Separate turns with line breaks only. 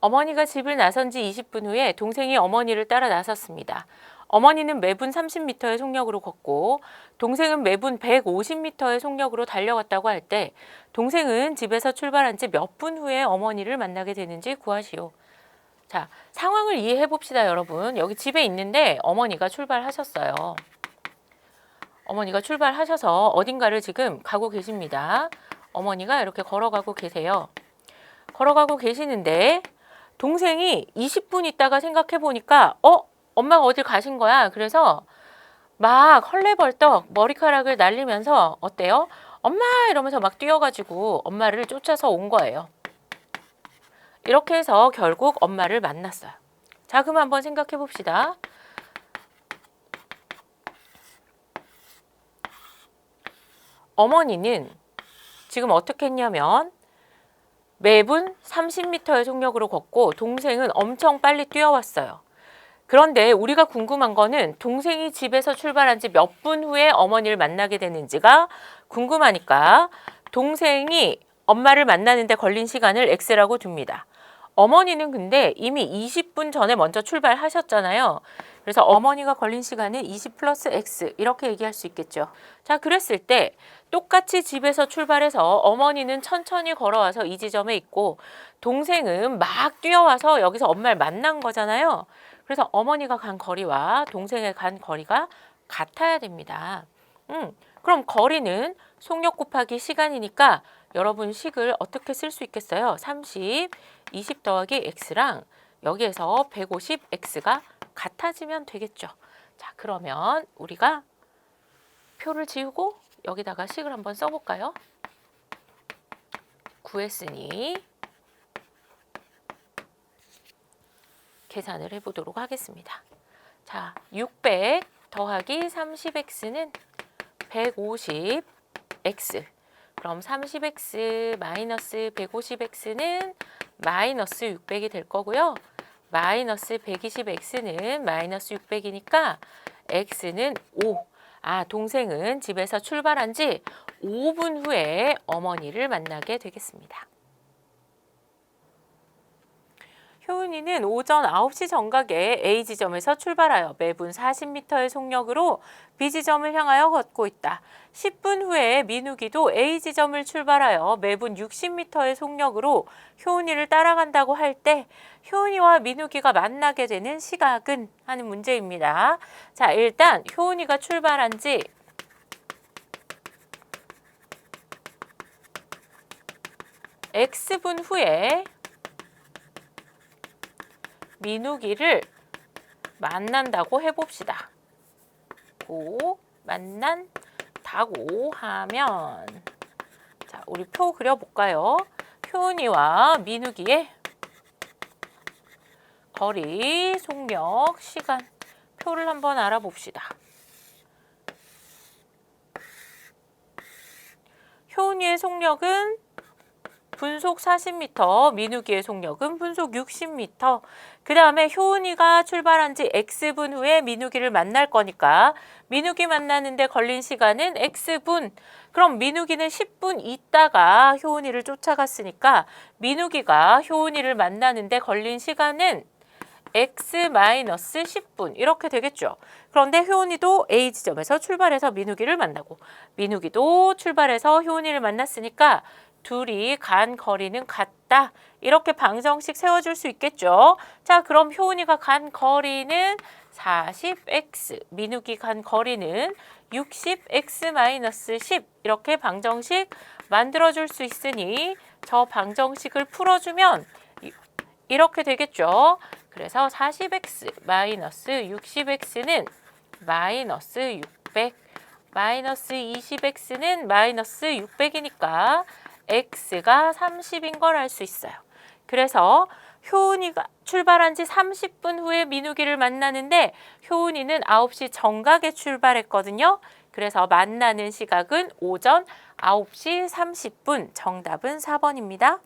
어머니가 집을 나선 지 20분 후에 동생이 어머니를 따라 나섰습니다. 어머니는 매분 30m의 속력으로 걷고 동생은 매분 150m의 속력으로 달려갔다고 할 때 동생은 집에서 출발한 지 몇 분 후에 어머니를 만나게 되는지 구하시오. 자, 상황을 이해해 봅시다, 여러분. 여기 집에 있는데 어머니가 출발하셨어요. 어머니가 출발하셔서 어딘가를 지금 가고 계십니다. 어머니가 이렇게 걸어가고 계세요. 걸어가고 계시는데 동생이 20분 있다가 생각해 보니까 어 엄마가 어딜 가신 거야. 그래서 막 헐레벌떡 머리카락을 날리면서 어때요? 엄마 이러면서 막 뛰어가지고 엄마를 쫓아서 온 거예요. 이렇게 해서 결국 엄마를 만났어요. 자, 그럼 한번 생각해 봅시다. 어머니는 지금 어떻게 했냐면 매분 30m의 속력으로 걷고 동생은 엄청 빨리 뛰어왔어요. 그런데 우리가 궁금한 거는 동생이 집에서 출발한 지 몇 분 후에 어머니를 만나게 되는지가 궁금하니까 동생이 엄마를 만나는데 걸린 시간을 X라고 둡니다. 어머니는 근데 이미 20분 전에 먼저 출발하셨잖아요. 그래서 어머니가 걸린 시간은 20 플러스 X 이렇게 얘기할 수 있겠죠. 자, 그랬을 때 똑같이 집에서 출발해서 어머니는 천천히 걸어와서 이 지점에 있고 동생은 막 뛰어와서 여기서 엄마를 만난 거잖아요. 그래서 어머니가 간 거리와 동생의 간 거리가 같아야 됩니다. 음, 그럼 거리는 속력 곱하기 시간이니까 여러분 식을 어떻게 쓸 수 있겠어요? 30, 20 더하기 x랑 여기에서 150x가 같아지면 되겠죠. 자, 그러면 우리가 표를 지우고 여기다가 식을 한번 써볼까요? 구했으니 계산을 해보도록 하겠습니다. 자, 600 더하기 30x는 150x. 그럼 30x 마이너스 150x는 마이너스 600이 될 거고요. 마이너스 120x는 마이너스 600이니까 x는 5. 아, 동생은 집에서 출발한 지 5분 후에 어머니를 만나게 되겠습니다. 효은이는 오전 9시 정각에 A 지점에서 출발하여 매분 40m의 속력으로 B 지점을 향하여 걷고 있다. 10분 후에 민욱이도 A 지점을 출발하여 매분 60m의 속력으로 효은이를 따라간다고 할 때 효은이와 민욱이가 만나게 되는 시각은 하는 문제입니다. 자, 일단 효은이가 출발한 지 X분 후에 민욱이를 만난다고 해봅시다. 고 만난다고 하면 자 우리 표 그려볼까요? 효은이와 민욱이의 거리, 속력, 시간 표를 한번 알아봅시다. 효은이의 속력은 분속 40m, 민욱이의 속력은 분속 60m. 그 다음에 효은이가 출발한 지 X분 후에 민욱이를 만날 거니까 민욱이 만나는데 걸린 시간은 X분. 그럼 민욱이는 10분 있다가 효은이를 쫓아갔으니까 민욱이가 효은이를 만나는데 걸린 시간은 x-10분 이렇게 되겠죠. 그런데 효은이도 A 지점에서 출발해서 민욱이를 만나고 민욱이도 출발해서 효은이를 만났으니까 둘이 간 거리는 같다. 이렇게 방정식 세워줄 수 있겠죠. 자, 그럼 효은이가 간 거리는 40x, 민욱이 간 거리는 60x-10 이렇게 방정식 만들어줄 수 있으니 저 방정식을 풀어주면 이- 이렇게 되겠죠. 그래서 40x 마이너스 60x는 마이너스 600 마이너스 20x는 마이너스 600이니까 x가 30인 걸 알 수 있어요. 그래서 효은이가 출발한 지 30분 후에 민욱이를 만나는데 효은이는 9시 정각에 출발했거든요. 그래서 만나는 시각은 오전 9시 30분. 정답은 4번입니다.